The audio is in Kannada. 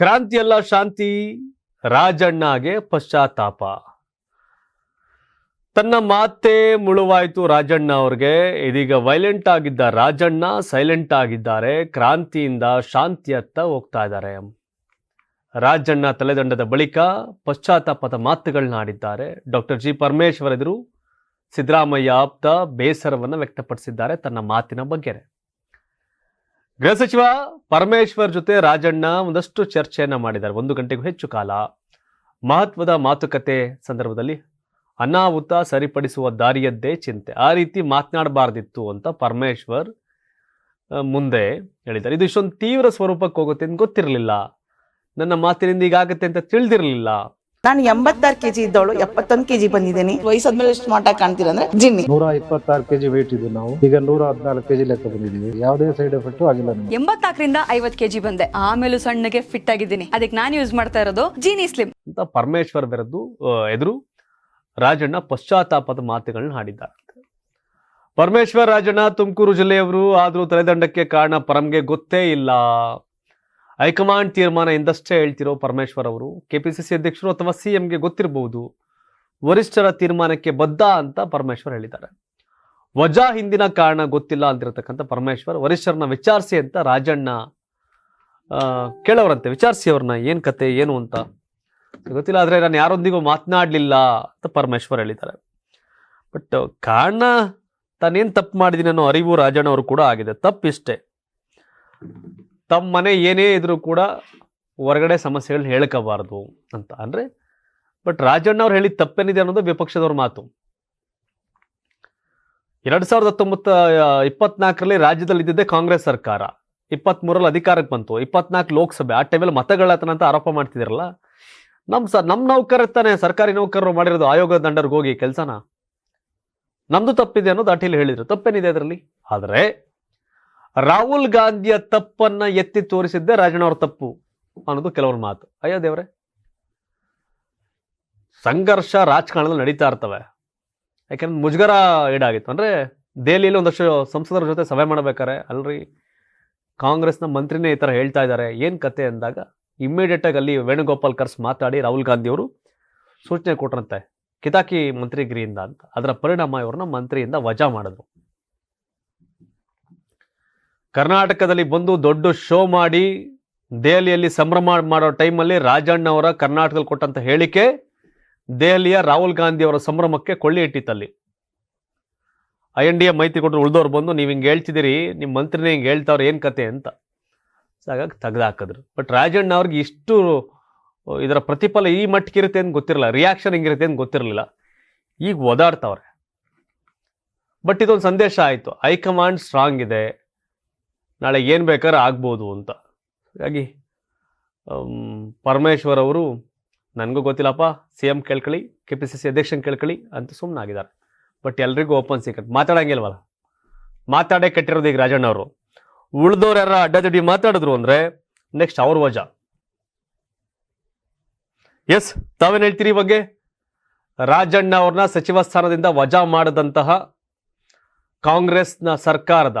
ಕ್ರಾಂತಿಯಲ್ಲ ಶಾಂತಿ, ರಾಜಣ್ಣಗೆ ಪಶ್ಚಾತ್ತಾಪ. ತನ್ನ ಮಾತೇ ಮುಳುವಾಯಿತು ರಾಜಣ್ಣ ಅವ್ರಿಗೆ. ಇದೀಗ ವೈಲೆಂಟ್ ಆಗಿದ್ದ ರಾಜಣ್ಣ ಸೈಲೆಂಟ್ ಆಗಿದ್ದಾರೆ. ಕ್ರಾಂತಿಯಿಂದ ಶಾಂತಿಯತ್ತ ಹೋಗ್ತಾ ಇದ್ದಾರೆ. ರಾಜಣ್ಣ ತಲೆದಂಡದ ಬಳಿಕ ಪಶ್ಚಾತ್ತಾಪದ ಮಾತುಗಳನ್ನ ಆಡಿದ್ದಾರೆ. ಡಾಕ್ಟರ್ ಜಿ ಪರಮೇಶ್ವರ್ ಎದುರು ಸಿದ್ದರಾಮಯ್ಯ ಆಪ್ತ ಬೇಸರವನ್ನು ವ್ಯಕ್ತಪಡಿಸಿದ್ದಾರೆ ತನ್ನ ಮಾತಿನ ಬಗ್ಗೆ ಗೃಹ ಸಚಿವ ಪರಮೇಶ್ವರ್ ಜೊತೆ ರಾಜಣ್ಣ ಒಂದಷ್ಟು ಚರ್ಚೆಯನ್ನ ಮಾಡಿದ್ದಾರೆ. ಒಂದು ಗಂಟೆಗೂ ಹೆಚ್ಚು ಕಾಲ. ಮಹತ್ವದ ಮಾತುಕತೆ ಸಂದರ್ಭದಲ್ಲಿ ಅನಾಹುತ ಸರಿಪಡಿಸುವ ದಾರಿಯದ್ದೇ ಚಿಂತೆ. ಆ ರೀತಿ ಮಾತನಾಡಬಾರ್ದಿತ್ತು ಅಂತ ಪರಮೇಶ್ವರ್ ಮುಂದೆ ಹೇಳಿದ್ದಾರೆ. ಇದು ಇಷ್ಟೊಂದು ತೀವ್ರ ಸ್ವರೂಪಕ್ಕೆ ಹೋಗುತ್ತೆ ಅಂತ ಗೊತ್ತಿರಲಿಲ್ಲ. ನನ್ನ ಮಾತಿನಿಂದ ಈಗಾಗತ್ತೆ ಅಂತ ತಿಳಿದಿರಲಿಲ್ಲ. ನಾನು ಎಂಬತ್ತಾರು ಕೆಜಿ ಇದ್ದವಳು ಎಪ್ಪತ್ತೊಂದು ಕೆಜಿ ಬಂದಿದ್ದೀನಿ. ವಯಸ್ಸಾದ್ಮೇಲೆ ಎಷ್ಟು ಮಾಟ ಕಾಣ್ತೀರ ಅಂದ್ರೆ ಜಿನ್ನಿ. ನೂರ ಇಪ್ಪತ್ತಾರು ಕೆಜಿ ವೇಟ್ ಇದ್ದು ನಾವು. ಈಗ ನೂರ ಹದಿನಾಲ್ಕು ಕೆಜಿ ಲೆಕ್ಕ ಬಂದಿದ್ದೀವಿ. ಯಾವುದೇ ಸೈಡ್ ಎಫೆಕ್ಟ್ ಆಗಿಲ್ಲ ನಮಗೆ. ಎಂಬತ್ನಾಲ್ಕರಿಂದ ಐವತ್ ಕೆಜಿ ಬಂದೆ. ಆಮೇಲೂ ಸಣ್ಣಗೆ ಫಿಟ್ ಆಗಿದ್ದೀನಿ. ಅದಕ್ಕೆ ನಾನು ಯೂಸ್ ಮಾಡ್ತಾ ಇರೋದು ಜೀನಿ ಸ್ಲಿಮ್ ಅಂತ ಪರಮೇಶ್ವರ್ ಬೆರೆದು ಎದುರು ರಾಜಣ್ಣ ಪಶ್ಚಾತ್ತಾಪದ ಮಾತುಗಳನ್ನ ಹಾಡಿದ್ದಾರೆ. ಪರಮೇಶ್ವರ್ ರಾಜಣ್ಣ ತುಮಕೂರು ಜಿಲ್ಲೆಯವರು ಆದರೂ ತಲೆದಂಡಕ್ಕೆ ಕಾರಣ ಪರಮ್ಗೆ ಗೊತ್ತೇ ಇಲ್ಲ. ಹೈಕಮಾಂಡ್ ತೀರ್ಮಾನ ಎಂದಷ್ಟೇ ಹೇಳ್ತಿರೋ ಪರಮೇಶ್ವರ್ ಅವರು, ಕೆಪಿಸಿಸಿ ಅಧ್ಯಕ್ಷರು ಅಥವಾ ಸಿಎಂಗೆ ಗೊತ್ತಿರಬಹುದು ವರಿಷ್ಠರ ತೀರ್ಮಾನಕ್ಕೆ ಬದ್ಧ ಅಂತ ಪರಮೇಶ್ವರ್ ಹೇಳಿದ್ದಾರೆ. ವಜಾ ಹಿಂದಿನ ಕಾರಣ ಗೊತ್ತಿಲ್ಲ ಅಂತಿರತಕ್ಕಂಥ ಪರಮೇಶ್ವರ್, ವರಿಷ್ಠರನ್ನ ವಿಚಾರಿಸಿ ಅಂತ ರಾಜಣ್ಣ ಕೇಳವರಂತೆ ವಿಚಾರಿಸಿ ಅವ್ರನ್ನ, ಏನ್ ಕತೆ, ಏನು ಅಂತ. ಗೊತ್ತಿಲ್ಲ, ಆದ್ರೆ ನಾನು ಯಾರೊಂದಿಗೂ ಮಾತನಾಡಲಿಲ್ಲ ಅಂತ ಪರಮೇಶ್ವರ್ ಹೇಳಿದ್ದಾರೆ. ಬಟ್ ಕಾರಣ, ತಾನೇನು ತಪ್ಪು ಮಾಡಿದ್ದೀನಿ ಅನ್ನೋ ಅರಿವು ರಾಜಣ್ಣ ಅವರು ಕೂಡ ಆಗಿದೆ. ತಪ್ಪಿಷ್ಟೇ. ತಮ್ಮ ಮನೆ ಏನೇ ಇದ್ರೂ ಕೂಡ ಹೊರಗಡೆ ಸಮಸ್ಯೆಗಳನ್ನ ಹೇಳ್ಕೋಬಾರ್ದು ಅಂತ. ಅಂದ್ರೆ ಬಟ್ ರಾಜಣ್ಣ ಅವ್ರು ಹೇಳಿದ ತಪ್ಪೇನಿದೆ ಅನ್ನೋದು ವಿಪಕ್ಷದವ್ರ ಮಾತು. ಎರಡು ಸಾವಿರದ ಹತ್ತೊಂಬತ್ತ ಇಪ್ಪತ್ನಾಲ್ಕರಲ್ಲಿ ರಾಜ್ಯದಲ್ಲಿ ಇದ್ದಿದ್ದೇ ಕಾಂಗ್ರೆಸ್ ಸರ್ಕಾರ. ಇಪ್ಪತ್ಮೂರಲ್ಲಿ ಅಧಿಕಾರಕ್ಕೆ ಬಂತು. ಇಪ್ಪತ್ನಾಲ್ಕು ಲೋಕಸಭೆ, ಆ ಟೈಮಲ್ಲಿ ಮತಗಳಾತನ ಅಂತ ಆರೋಪ ಮಾಡ್ತಿದಿರಲ್ಲ ನಮ್ಮ ಸ ನಮ್ಮ ನೌಕರ ತಾನೇ, ಸರ್ಕಾರಿ ನೌಕರರು ಮಾಡಿರೋದು ಆಯೋಗದ ದಂಡರ್ಗೆ ಹೋಗಿ ಕೆಲಸನ. ನಮ್ಮದು ತಪ್ಪಿದೆ ಅನ್ನೋದು ಅಟೀಲಿ ಹೇಳಿದರು. ತಪ್ಪೇನಿದೆ ಅದರಲ್ಲಿ? ಆದರೆ ರಾಹುಲ್ ಗಾಂಧಿಯ ತಪ್ಪನ್ನ ಎತ್ತಿ ತೋರಿಸಿದ್ದೆ ರಾಜಣ್ಣ ಅವ್ರ ತಪ್ಪು ಅನ್ನೋದು ಕೆಲವರ ಮಾತು. ಅಯ್ಯೋ ದೇವ್ರೆ. ಸಂಘರ್ಷ ರಾಜಕಾರಣದಲ್ಲಿ ನಡೀತಾ ಇರ್ತವೆ. ಯಾಕಂದ್ರೆ ಮುಜುಗರ ಈಡಾಗಿತ್ತು. ಅಂದ್ರೆ ದೆಹಲಿಯಲ್ಲಿ ಒಂದಷ್ಟು ಸಂಸದರ ಜೊತೆ ಸಭೆ ಮಾಡ್ಬೇಕಾರೆ ಅಲ್ರಿ ಕಾಂಗ್ರೆಸ್ನ ಮಂತ್ರಿನೇ ಈ ಥರ ಹೇಳ್ತಾ ಇದ್ದಾರೆ. ಏನು ಕತೆ ಅಂದಾಗ ಇಮ್ಮಿಡಿಯೇಟಾಗಿ ಅಲ್ಲಿ ವೇಣುಗೋಪಾಲ್ ಕರ್ಸ್ ಮಾತಾಡಿ ರಾಹುಲ್ ಗಾಂಧಿ ಅವರು ಸೂಚನೆ ಕೊಟ್ರಂತೆ. ಕಿತಾಕಿ ಮಂತ್ರಿಗಿರಿಯಿಂದ ಅಂತ. ಅದರ ಪರಿಣಾಮ ಇವ್ರನ್ನ ಮಂತ್ರಿಯಿಂದ ವಜಾ ಮಾಡಿದ್ರು. ಕರ್ನಾಟಕದಲ್ಲಿ ಬಂದು ದೊಡ್ಡ ಶೋ ಮಾಡಿ ದೆಹಲಿಯಲ್ಲಿ ಸಂಭ್ರಮ ಮಾಡೋ ಟೈಮಲ್ಲಿ ರಾಜಣ್ಣ ಅವರ ಕರ್ನಾಟಕದಲ್ಲಿ ಕೊಟ್ಟಂತ ಹೇಳಿಕೆ ದೆಹಲಿಯ ರಾಹುಲ್ ಗಾಂಧಿ ಅವರ ಸಂಭ್ರಮಕ್ಕೆ ಕೊಳ್ಳಿ ಇಟ್ಟಿತ್ತಲ್ಲಿ. ಐ ಎನ್ ಡಿ ಎ ಮೈತ್ರಿಕೊಟ್ರು ಉಳಿದವ್ರು ಬಂದು ನೀವು ಹಿಂಗೆ ಹೇಳ್ತಿದ್ದೀರಿ ನಿಮ್ಮ ಮಂತ್ರಿನೇ ಹಿಂಗೆ ಹೇಳ್ತಾವ್ರು ಏನು ಕತೆ ಅಂತ. ಹಾಗಾಗಿ ತೆಗ್ದಾಕಿದ್ರು ಬಟ್ ರಾಜಣ್ಣ ಅವ್ರಿಗೆ ಇಷ್ಟು ಇದರ ಪ್ರತಿಫಲ ಈ ಮಟ್ಟಿಗಿರುತ್ತೆ ಅಂತ ಗೊತ್ತಿರಲಿಲ್ಲ ರಿಯಾಕ್ಷನ್ ಹಿಂಗಿರುತ್ತೆ ಅಂತ ಗೊತ್ತಿರಲಿಲ್ಲ. ಈಗ ಓದಾಡ್ತವ್ರೆ. ಬಟ್ ಇದೊಂದು ಸಂದೇಶ ಆಯಿತು. ಹೈಕಮಾಂಡ್ ಸ್ಟ್ರಾಂಗ್ ಇದೆ. ನಾಳೆ ಏನು ಬೇಕಾದ್ರೆ ಆಗ್ಬೋದು ಅಂತ. ಹಾಗಾಗಿ ಪರಮೇಶ್ವರ್ ಅವರು, ನನಗೂ ಗೊತ್ತಿಲ್ಲಪ್ಪ, ಸಿ ಎಂ ಕೇಳ್ಕೊಳ್ಳಿ ಕೆ ಪಿ ಸಿ ಸಿ ಅಧ್ಯಕ್ಷನ್ ಕೇಳ್ಕೊಳ್ಳಿ ಅಂತ ಸುಮ್ಮನಾಗಿದ್ದಾರೆ ಬಟ್ ಎಲ್ರಿಗೂ ಓಪನ್ ಸೀಕ್ರೆಟ್ ಮಾತಾಡಂಗಿಲ್ವಲ್ಲ? ಮಾತಾಡೇ ಕೆಟ್ಟಿರೋದು ಈಗ ರಾಜಣ್ಣ ಅವರು. ಉಳ್ದವ್ರು ಯಾರ ಅಡ್ಡದಿಡ್ಡಿ ಮಾತಾಡಿದ್ರು ಅಂದರೆ ನೆಕ್ಸ್ಟ್ ಅವ್ರ ವಜಾ. ಎಸ್ ತಾವೇನು ಹೇಳ್ತೀರಿ ಬಗ್ಗೆ? ರಾಜಣ್ಣ ಅವ್ರನ್ನ ಸಚಿವ ಸ್ಥಾನದಿಂದ ವಜಾ ಮಾಡದಂತಹ ಕಾಂಗ್ರೆಸ್ನ ಸರ್ಕಾರದ